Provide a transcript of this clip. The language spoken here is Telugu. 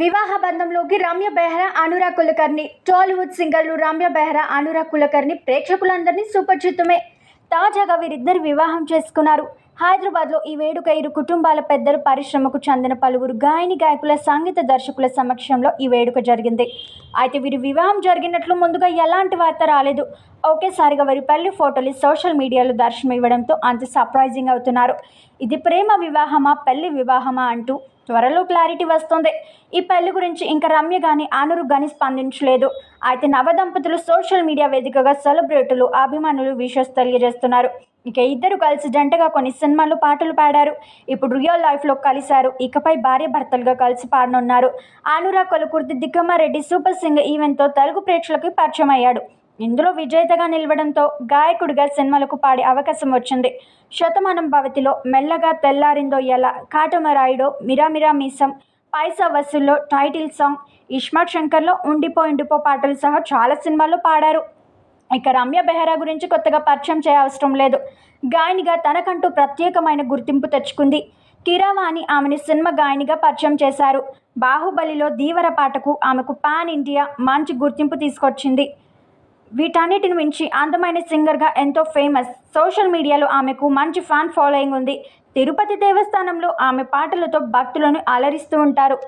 వివాహ బంధంలోకి రమ్య బెహ్రా అనురాగ్ కులకర్ణి. టాలీవుడ్ సింగర్లు రమ్య బెహ్రా అనురాగ్ కులకర్ణి ప్రేక్షకులందరినీ సుపరిచితమే. తాజాగా వీరిద్దరు వివాహం చేసుకున్నారు. హైదరాబాద్లో ఈ వేడుక ఇరు కుటుంబాల పెద్దలు పరిశ్రమకు చెందిన పలువురు గాయని గాయకుల సంగీత దర్శకుల సమక్షంలో ఈ వేడుక జరిగింది. అయితే వీరి వివాహం జరిగినట్లు ముందుగా ఎలాంటి వార్త రాలేదు. ఒకేసారిగా వారి పెళ్ళి ఫోటోలు సోషల్ మీడియాలో దర్శనం ఇవ్వడంతో అంత సర్ప్రైజింగ్ అవుతున్నారు. ఇది ప్రేమ వివాహమా పెళ్ళి వివాహమా అంటూ త్వరలో క్లారిటీ వస్తుంది. ఈ పెళ్ళి గురించి ఇంకా రమ్య కానీ ఆనురు కానీ స్పందించలేదు. అయితే నవదంపతులు సోషల్ మీడియా వేదికగా సెలబ్రిటీలు అభిమానులు విషస్ తెలియజేస్తున్నారు. ఇక ఇద్దరు కలిసి జంటగా కొన్ని సినిమాల్లో పాటలు పాడారు. ఇప్పుడు రియల్ లైఫ్లో కలిశారు. ఇకపై భార్య భర్తలుగా కలిసి పాడనున్నారు. అనురాగ్ కొలకుర్తి దిక్కమారెడ్డి సూపర్ సింగ్ ఈవెంట్తో తెలుగు ప్రేక్షకులకు పరిచయం అయ్యాడు. ఇందులో విజేతగా నిలవడంతో గాయకుడిగా సినిమాలకు పాడే అవకాశం వచ్చింది. శతమానం భవతిలో మెల్లగా తెల్లారిందో ఎలా కాటమరాయుడో మిరామిరా మీసం పైసా వసూల్లో టైటిల్ సాంగ్ ఇస్మార్ట్ శంకర్లో ఉండిపో ఉండిపో పాటలు సహా చాలా సినిమాల్లో పాడారు. ఇక రమ్య బెహ్రా గురించి కొత్తగా పరిచయం చేయవసరం లేదు. గాయనిగా తనకంటూ ప్రత్యేకమైన గుర్తింపు తెచ్చుకుంది. కిరావాణి ఆమెను సినిమా గాయనిగా పరిచయం చేశారు. బాహుబలిలో ధీవర పాటకు ఆమెకు పాన్ ఇండియా మంచి గుర్తింపు తీసుకొచ్చింది. వీటన్నిటిని మించి అందమైన సింగర్గా ఎంతో ఫేమస్. సోషల్ మీడియాలో ఆమెకు మంచి ఫ్యాన్ ఫాలోయింగ్ ఉంది. తిరుపతి దేవస్థానంలో ఆమె పాటలతో భక్తులను అలరిస్తూ ఉంటారు.